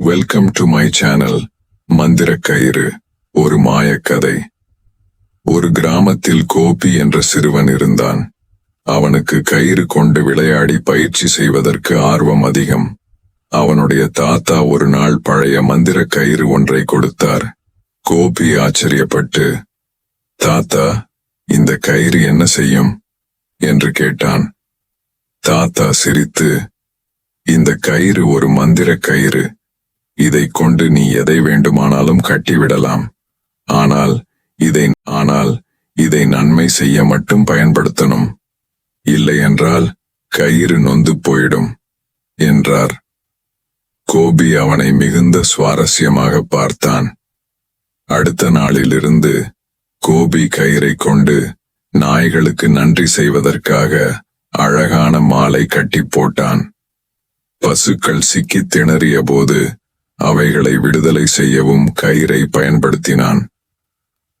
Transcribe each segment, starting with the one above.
Welcome to my channel மந்திர கயிறு ஒரு மாயக்கதை. ஒரு கிராமத்தில் கோபி என்ற சிறுவன் இருந்தான். அவனுக்கு கயிறு கொண்டு விளையாடி பயிற்சி செய்வதற்கு ஆர்வம் அதிகம். அவனுடைய தாத்தா ஒரு நாள் பழைய மந்திர கயிறு ஒன்றை கொடுத்தார். கோபி ஆச்சரியப்பட்டு தாத்தா இந்த கயிறு என்ன செய்யும்? என்று கேட்டான். தாத்தா சிரித்து இந்த கயிறு ஒரு மந்திர கயிறு. இதை கொண்டு நீ எதை வேண்டுமானாலும் கட்டிவிடலாம். ஆனால் இதை ஆனால் இதை நன்மை செய்ய மட்டும் பயன்படுத்தணும். இல்லையென்றால் கயிறு நொந்து போயிடும் என்றார். கோபி அவனை மிகுந்த சுவாரஸ்யமாக பார்த்தான். அடுத்த நாளிலிருந்து கோபி கயிறை கொண்டு நாய்களுக்கு நன்றி செய்வதற்காக அழகான மாலை கட்டி போட்டான். பசுக்கள் சிக்கித் திணறிய போது அவைகளை விடுதலை செய்யவும் கயிறை பயன்படுத்தினான்.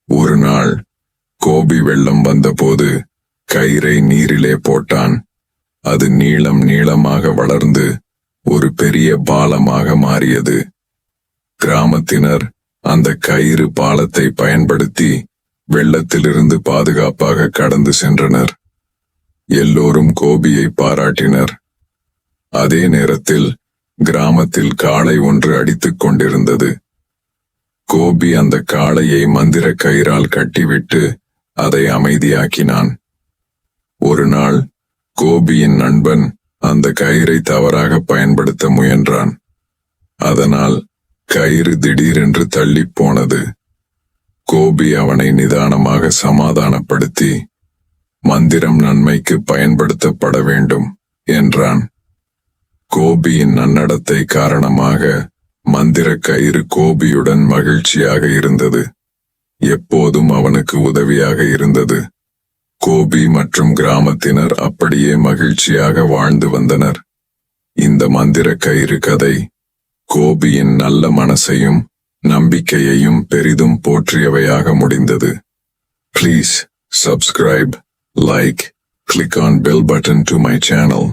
ஒரு நாள் கோபி வெள்ளம் வந்தபோது கயிறை நீரிலே போட்டான். அது நீளம் நீளமாக வளர்ந்து ஒரு பெரிய பாலமாக மாறியது. கிராமத்தினர் அந்த கயிறு பாலத்தை பயன்படுத்தி வெள்ளத்திலிருந்து பாதுகாப்பாக கடந்து சென்றனர். எல்லோரும் கோபியை பாராட்டினர். அதே நேரத்தில் கிராமத்தில் காளை ஒன்று அடித்துக் கொண்டிருந்தது. கோபி அந்த காளையை மந்திர கயிறால் கட்டிவிட்டு அதை அமைதியாக்கினான். ஒரு நாள் கோபியின் நண்பன் அந்த கயிறை தவறாக பயன்படுத்த முயன்றான். அதனால் கயிறு திடீரென்று தள்ளிப் போனது. கோபி அவனை நிதானமாக சமாதானப்படுத்தி மந்திரம் நன்மைக்கு பயன்படுத்தப்பட வேண்டும் என்றான். கோபியின் நன்னடத்தை காரணமாக மந்திர கயிறு கோபியுடன் மகிழ்ச்சியாக இருந்தது. எப்போதும் அவனுக்கு உதவியாக இருந்தது. கோபி மற்றும் கிராமத்தினர் அப்படியே மகிழ்ச்சியாக வாழ்ந்து வந்தனர். இந்த மந்திர கயிறு கதை கோபியின் நல்ல மனசையும் நம்பிக்கையையும் பெரிதும் போற்றியவையாக முடிந்தது. Please subscribe like click on bell button to my channel.